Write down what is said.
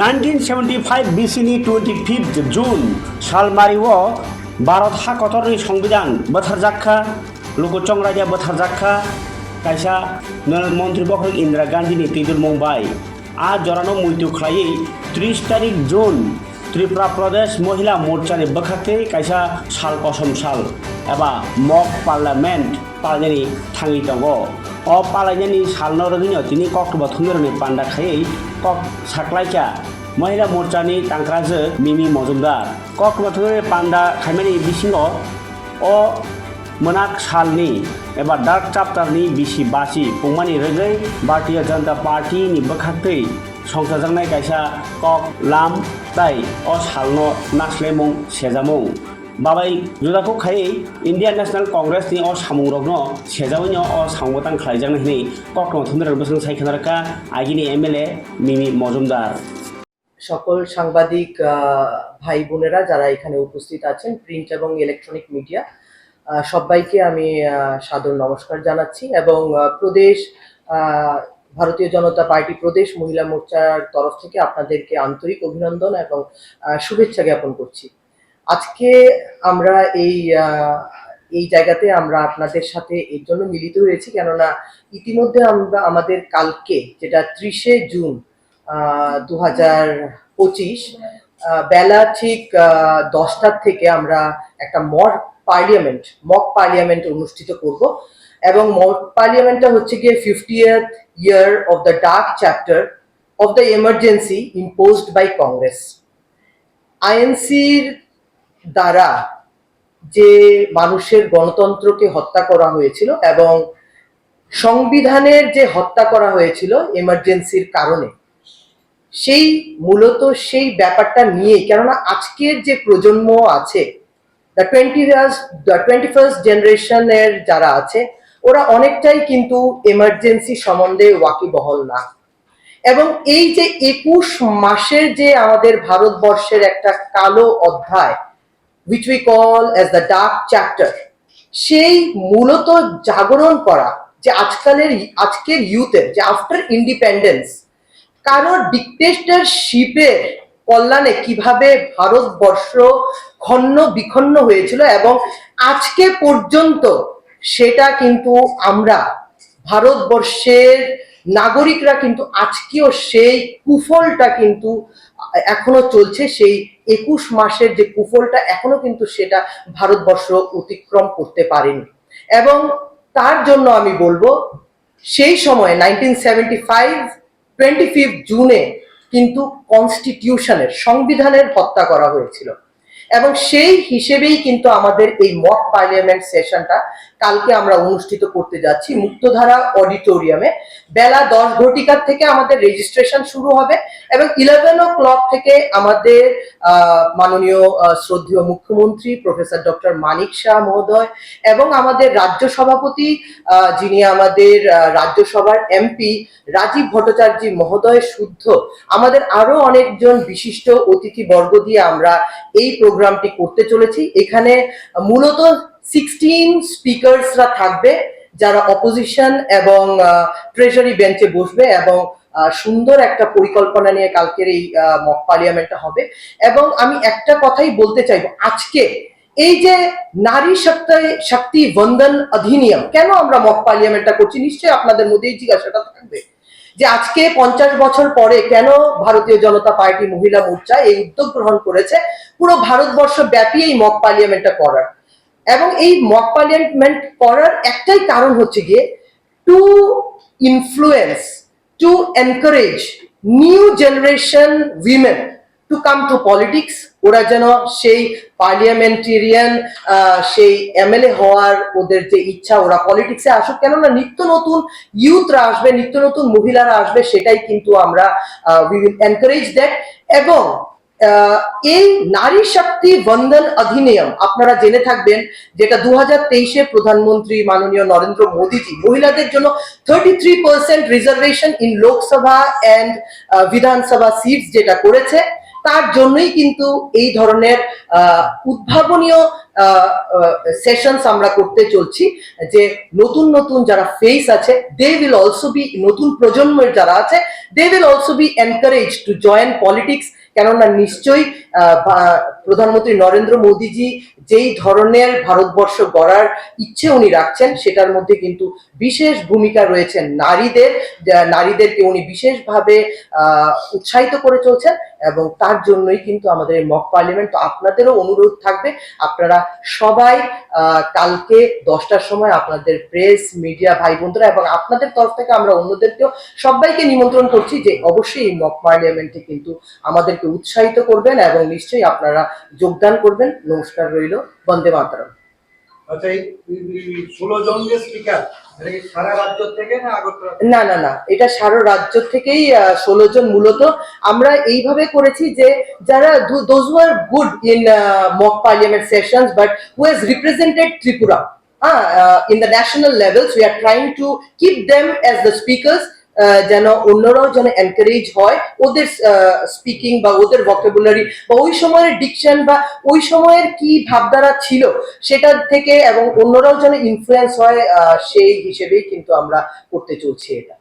Nineteen seventy five বিসিনি twenty fifth June সালমারিও ভারত হা কতরনি সংবিধান? বথারজাক্ষা লুকচং রাজা বথারজাক্ষা কাইসা মন্ত্রী বহর ইন্দিরা গান্ধীনি তিদুর মুম্বাই। আজ জরানো মৃত্যু খাই ত্রিশ তারিখ জুন, ত্রিপুরা প্রদেশ মহিলা মোর্চানি বখাতে কাইসা সাল কসম সাল। এবা মক পার্লামেন্ট পালাজানি থাঙ্গি দঙ্গ অ পালাজানি সাল নরগিনিও তিনি কক্টবা থুন্দরনি পান্ডা খাই कक साख्लायखा महिला मोर्चानि तांक्राजो मिमि मजुमदार कक्ट'बा थुंगोरनि पान्डा खायमानि बिसिङाव अ मोनाक सालनि एबा डार्क चाप्टारनि बिसि बासि पुंमानि रोगै भारतीय जनता पार्टीनि बोखाथै संसारजांनाय कायसा कक लाम ताइ अ सालनो नास्लेमुं सेजामुं বাবাই জোদাকো খাই ইন্ডিয়ান ন্যাশনাল কংগ্রেসনি অ সামুং রগ্ন সেজাউনি অ সামুতাং খাইজাং হিনি কক্রম থুন্দর বসং সাইখানারকা আগিনি এমএলএ মিমি মজুমদার। সকল সাংবাদিক ভাই বোনেরা যারা এখানে উপস্থিত আছেন, প্রিন্ট এবং ইলেকট্রনিক মিডিয়া সবাইকে আমি সাদর নমস্কার জানাচ্ছি এবং প্রদেশ ভারতীয় জনতা পার্টি প্রদেশ মহিলা মোর্চার তরফ থেকে আপনাদেরকে আন্তরিক অভিনন্দন এবং শুভেচ্ছা জ্ঞাপন করছি। আজকে আমরা এই এই জায়গাতে আমরা আপনাদের সাথে এর জন্য মিলিত হয়েছি কেননা ইতিমধ্যে আমরা, আমাদের কালকে যেটা ত্রিশে জুন দু হাজার পঁচিশ বেলা ঠিক দশটার থেকে আমরা একটা মক পার্লিয়ামেন্ট মক পার্লিয়ামেন্ট অনুষ্ঠিত করব এবং মক পার্লিয়ামেন্টটা হচ্ছে গিয়ে fiftieth year of the dark chapter of the emergency imposed by Congress. আইএনসির দ্বারা যে মানুষের গণতন্ত্রকে হত্যা করা হয়েছিল এবং সংবিধানের যে হত্যা করা হয়েছিল এমার্জেন্সির কারণে, সেই মূলত সেই ব্যাপারটা নিয়ে, কেননা আজকের যে প্রজন্ম আছে the twenty the twenty first জেনারেশনের যারা আছে, ওরা অনেকটাই কিন্তু এমার্জেন্সি সম্বন্ধে ওয়াকিবহল না। এবং এই যে একুশ মাসের যে আমাদের ভারতবর্ষের একটা কালো অধ্যায় which we call as the dark chapter. সেই মূলত জাগরণ করা যে আজকালের, আজকের ইউথের যে আফটার ইন্ডিপেন্ডেন্স কারোর ডিকটেটরশিপের কল্যাণে কীভাবে ভারতবর্ষ খন্ন বিখন্ন হয়েছিল এবং আজকে পর্যন্ত সেটা কিন্তু আমরা ভারতবর্ষের নাগরিকরা কিন্তু আজকেও সেই কুফলটা কিন্তু এখনও চলছে, সেই একুশ মাসের যে কুফলটা এখনও কিন্তু সেটা ভারতবর্ষ অতিক্রম করতে পারেনি। এবং তার জন্য আমি বলব, সেই সময় nineteen seventy five twenty fifth জুনে কিন্তু কনস্টিটিউশনের সংবিধানের হত্যা করা হয়েছিল। এবং সেই হিসেবেই কিন্তু আমাদের এই মক পার্লিয়ামেন্ট সেশনটা কালকে আমরা অনুষ্ঠিত করতে যাচ্ছি মুক্তধারা অডিটোরিয়ামে বেলা দশ ঘটিকার থেকে আমাদের রেজিস্ট্রেশন শুরু হবে এবং ইলেভেন ও ক্লক থেকে আমাদের মাননীয় শ্রদ্ধেয় মুখ্যমন্ত্রী প্রফেসর ডক্টর মানিক শাহ মহোদয় এবং আমাদের রাজ্য সভাপতি যিনি আমাদের রাজ্যসভার এমপি রাজীব ভট্টাচার্য মহোদয় শুদ্ধ। আমাদের আরও অনেকজন বিশিষ্ট অতিথি বর্গ দিয়ে আমরা এই প্রোগ্রামটি করতে চলেছি। এখানে মূলত সিক্সটিন স্পিকার্সরা থাকবে, যারা অপোজিশন এবং ট্রেজারি বেঞ্চে বসবে এবং সুন্দর একটা পরিকল্পনা নিয়ে কালকের এই মক পার্লিয়ামেন্টটা হবে। এবং আমি একটা কথাই বলতে চাইব, আজকে এই যে নারী শক্তি শক্তি বন্দন অধিনিয়ম, কেন আমরা মক পার্লিয়ামেন্টটা করছি? নিশ্চয়ই আপনাদের মধ্যেই জিজ্ঞাসাটা থাকবে। যে আজকে পঞ্চাশ বছর পরে কেন ভারতীয় জনতা পার্টি মহিলা মোর্চা এই উদ্যোগ গ্রহণ করেছে, পুরো ভারতবর্ষ ব্যাপী এই মক পার্লিয়ামেন্টটা করার। এবং এই মক পার্লিয়ামেন্ট করার একটাই কারণ হচ্ছে গিয়ে to influence to encourage new generation women to come to politics ওরা যেন সেই পার্লিয়ামেন্টেরিয়ান সেই এমএলএ হওয়ার ওদের যে ইচ্ছা, ওরা পলিটিক্সে আসুক। কেননা নিত্য নতুন ইউথরা আসবে, নিত্য নতুন মহিলারা আসবে, সেটাই কিন্তু আমরা উই উইল এনকারেজ দ্যাট এবং এই নারী শক্তি বন্ধন অধিনিয়ম, আপনারা জেনে থাকবেন যেটা দু হাজার তেইশে প্রধানমন্ত্রী মাননীয় নরেন্দ্র মোদীজি, মহিলাদের জন্য thirty three percent reservation in Lok Sabha and Vidhan Sabha seats যেটা করেছে। তার জন্যই কিন্তু এই ধরনের উদ্ভাবনীয় সেশনস আমরা করতে চলছি, যে নতুন নতুন যারা ফেস আছে দে উইল অলসো বি নতুন প্রজন্মের যারা আছে they will also be encourage to join politics কেননা নিশ্চয়ই প্রধানমন্ত্রী নরেন্দ্র মোদীজি যেই ধরনের ভারতবর্ষ গড়ার ইচ্ছে উনি রাখছেন, সেটার মধ্যে কিন্তু বিশেষ ভূমিকা রয়েছে নারীদের নারীদেরকে উনি বিশেষভাবে উৎসাহিত করে চলছেন এবং তার জন্যই কিন্তু আমাদের এই মক পার্লামেন্ট। তো আপনাদেরও অনুরোধ থাকবে, আপনারা সবাই কালকে দশটার সময় আপনাদের প্রেস, মিডিয়া ভাই বন্ধুরা এবং আপনাদের তরফ থেকে আমরা অন্যদেরকেও সবাইকে নিমন্ত্রণ করছি যে অবশ্যই এই মক পার্লামেন্টে কিন্তু আমাদেরকে উৎসাহিত করবেন এবং নিশ্চয়ই আপনারা যোগদান করবেন। নমস্কার রইল বন্দে মাতরম। আচ্ছা থেকে না না না এটা সারা রাজ্য থেকেই ষোলো জন মূলত। আমরা এইভাবে করেছি যে যারা those are good in mock parliament sessions but who has represented Tripura in the national levels we are trying to keep them as the speakers যেন অন্যরাও যেন এনকারেজ হয়, ওদের স্পিকিং বা ওদের ভকেবুলারি বা ওই সময়ের ডিকশন বা ওই সময়ের কি ভাবধারা ছিল সেটার থেকে এবং অন্যরাও যেন ইনফ্লুয়েন্স হয় সেই হিসেবেই কিন্তু আমরা করতে চলছি এটা।